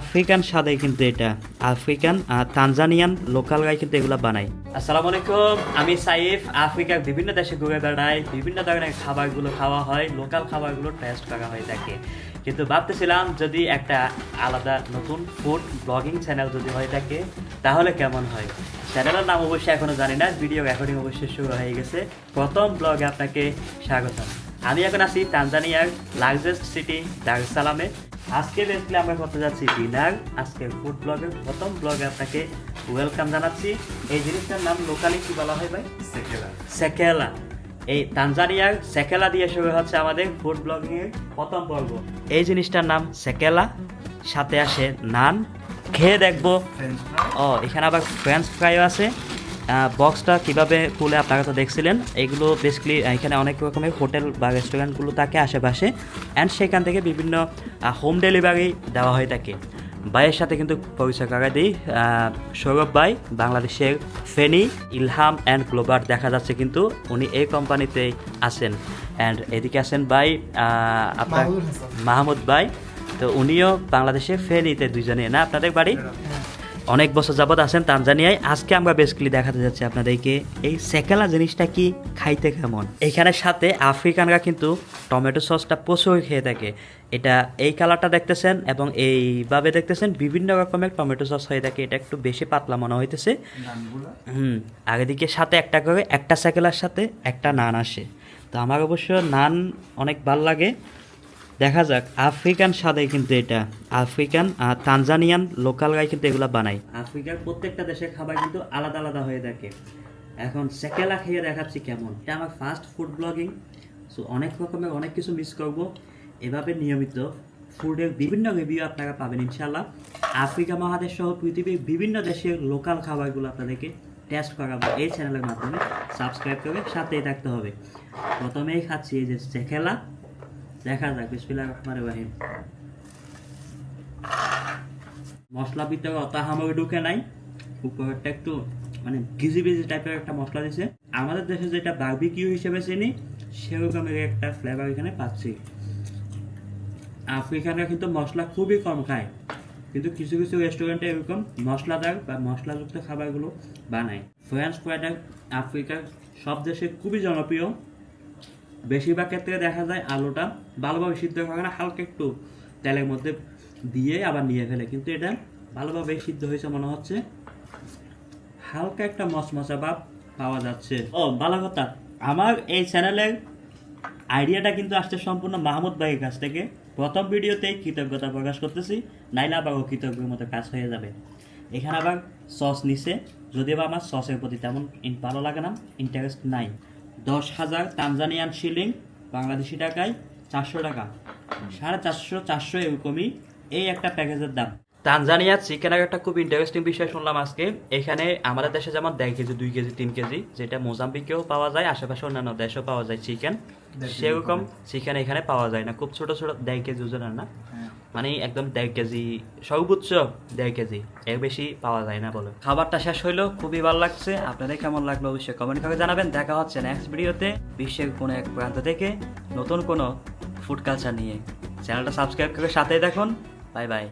African স্বাদে কিন্তু এটা। আফ্রিকান তানজানিয়ান লোকাল গাই কিন্তু এগুলো বানাই আসসালামু আলাইকুম, আমি সাইফ। আফ্রিকার বিভিন্ন দেশে ঘুরে বেড়াই, বিভিন্ন ধরনের খাবারগুলো খাওয়া হয় লোকাল খাবারগুলো টেস্ট করা হয়ে থাকে। কিন্তু ভাবতেছিলাম যদি একটা আলাদা নতুন ফুড ব্লগিং চ্যানেল যদি হয়ে থাকে, তাহলে কেমন হয়? চ্যানেলের নাম অবশ্যই এখনও জানি না ভিডিও রেকর্ডিং অবশ্যই শুরু হয়ে গেছে। প্রথম ব্লগে আপনাকে স্বাগতম। আমি এখন আছি তানজানিয়ার লার্জেস্ট সিটি দার সালামে আজকে বেসিক্যালি আমরা করতে যাচ্ছি ডিনার আজকে ফুড ব্লগের প্রথম ব্লগে আপনাকে ওয়েলকাম জানাচ্ছি। এই জিনিসটার নাম লোকালি কি বলা হয় ভাই? সেকেলা। এই তানজানিয়ার সেকেলা দিয়ে শুরু হচ্ছে আমাদের ফুড ব্লগিং এর প্রথম পর্ব। এই জিনিসটার নাম সেকেলা সাথে আসে নান। খেয়ে দেখব। ও এখানে আবার ফ্রেঞ্চ ফ্রাইও আছে। বক্সটা কীভাবে খুলে আপনারা তো দেখছিলেন? এগুলো বেসিক্যালি এখানে অনেক রকমের হোটেল বা রেস্টুরেন্টগুলো থাকে আশেপাশে। অ্যান্ড সেখান থেকে বিভিন্ন হোম ডেলিভারি দেওয়া হয়ে থাকে। ভাইয়ের সাথে কিন্তু পরিচয় করা দিই। সৌরভ ভাই বাংলাদেশের ফেনি ইলহাম অ্যান্ড গ্লোবার দেখা যাচ্ছে কিন্তু উনি এই কোম্পানিতে আছেন। অ্যান্ড এদিকে আছেন ভাই আপনার মাহমুদ ভাই। তো উনিও বাংলাদেশে ফেনীতে দুইজনে না আপনাদের বাড়ি? অনেক বছর যাবৎ আছেন তানজানিয়ায়। আজকে আমরা বেসিক্যালি দেখাতে যাচ্ছি আপনাদেরকে এই সেকেলা জিনিসটা কি খাইতে কেমন। এখানের সাথে আফ্রিকানরা কিন্তু টমেটো সসটা প্রচুর খেয়ে থাকে। এটা এই কালারটা দেখতেছেন এবং এইভাবে দেখতেছেন বিভিন্ন রকমের টমেটো সস হয়ে থাকে। এটা একটু বেশি পাতলা মনে হইতেছে। হুম আর দিকে সাথে একটা করে একটা সাইকেলের সাথে একটা নান আসে। তো আমার অবশ্য নান অনেক ভালো লাগে। দেখা যাক আফ্রিকান স্বাদে কিন্তু এটা আফ্রিকান আর তানজানিয়ান লোকাল গাই কিন্তু এগুলো বানায়। আফ্রিকার প্রত্যেকটা দেশের খাবার কিন্তু আলাদা আলাদা হয়ে থাকে। এখন সেকেলা খেয়ে দেখাচ্ছি কেমন। এটা আমার ফার্স্ট ফুড ব্লগিং সো অনেক রকমের অনেক কিছু মিস করব। এভাবে নিয়মিত ফুডের বিভিন্ন রিভিউ আপনারা পাবেন ইনশাল্লাহ আফ্রিকা মহাদেশ সহ পৃথিবীর বিভিন্ন দেশের লোকাল খাবারগুলো আপনাদেরকে টেস্ট করাবো এই চ্যানেলের মাধ্যমে। সাবস্ক্রাইব করে সাথেই থাকতে হবে। প্রথমেই খাচ্ছি এই যে সেকেলা। দেখা যাক বিসমিল্লাহ রহমান রহিম। মশলা ভিতরে অত হামাকে ঢুকে নাই। উপরটা একটু মানে গিজি বিজি টাইপের একটা মশলা দিছে। আমাদের দেশে যেটা বার্বিকিউ হিসেবে চিনি সেরকমের একটা ফ্লেভার এখানে পাচ্ছি। আফ্রিকানরা কিন্তু মশলা খুবই কম খায়, কিন্তু কিছু কিছু রেস্টুরেন্টে এরকম মশলাদার বা মশলাযুক্ত খাবারগুলো বানায়। ফ্রেঞ্চ ফ্রাইডার আফ্রিকার সব দেশে খুবই জনপ্রিয়। বেশিরভাগ ক্ষেত্রে দেখা যায় আলুটা ভালোভাবে সিদ্ধ হয় না, হালকা একটু তেলের মধ্যে দিয়ে আবার নিয়ে ফেলে। কিন্তু এটা ভালোভাবে সিদ্ধ হয়েছে মনে হচ্ছে। হালকা একটা মশমশা ভাব পাওয়া যাচ্ছে। ও, ভালো কথা। আমার এই চ্যানেলের আইডিয়াটা কিন্তু আসছে সম্পূর্ণ মাহমুদ ভাইয়ের কাছ থেকে। প্রথম ভিডিওতেই কৃতজ্ঞতা প্রকাশ করতেছি, নাইলে আবার ও কৃতজ্ঞের মতো কাজ হয়ে যাবে। এখানে আবার সস নিছে। যদিও বা আমার সসের প্রতি তেমন ভালো লাগে না ইন্টারেস্ট নাই। দশ হাজার তানজানিয়ান শিলিং বাংলাদেশি টাকায় চারশো টাকা। সাড়ে চারশো চারশো এরকমই এই একটা প্যাকেজের দাম। তানজানিয়া চিকেনের একটা খুব ইন্টারেস্টিং বিষয় শুনলাম আজকে। এখানে আমাদের দেশে যেমন দেড় কেজি দুই কেজি তিন কেজি যেটা মোজাম্বিকেও পাওয়া যায় আশেপাশে অন্যান্য দেশেও পাওয়া যায় চিকেন। সেরকম চিকেন এখানে পাওয়া যায় না। খুব ছোট ছোট দেড় কেজি ওজনের না। মানে একদম দেড় কেজি, সর্বোচ্চ দেড় কেজি। এর বেশি পাওয়া যায় না বলে। খাবারটা শেষ হইল, খুবই ভালো লাগছে। আপনাদের কেমন লাগল অবশ্যই কমেন্ট করে জানাবেন। দেখা হচ্ছে নেক্সট ভিডিওতে বিশ্বের কোনো এক প্রান্ত থেকে নতুন কোনো ফুড কালচার নিয়ে। চ্যানেলটা সাবস্ক্রাইব করে সাথেই দেখুন বাই বাই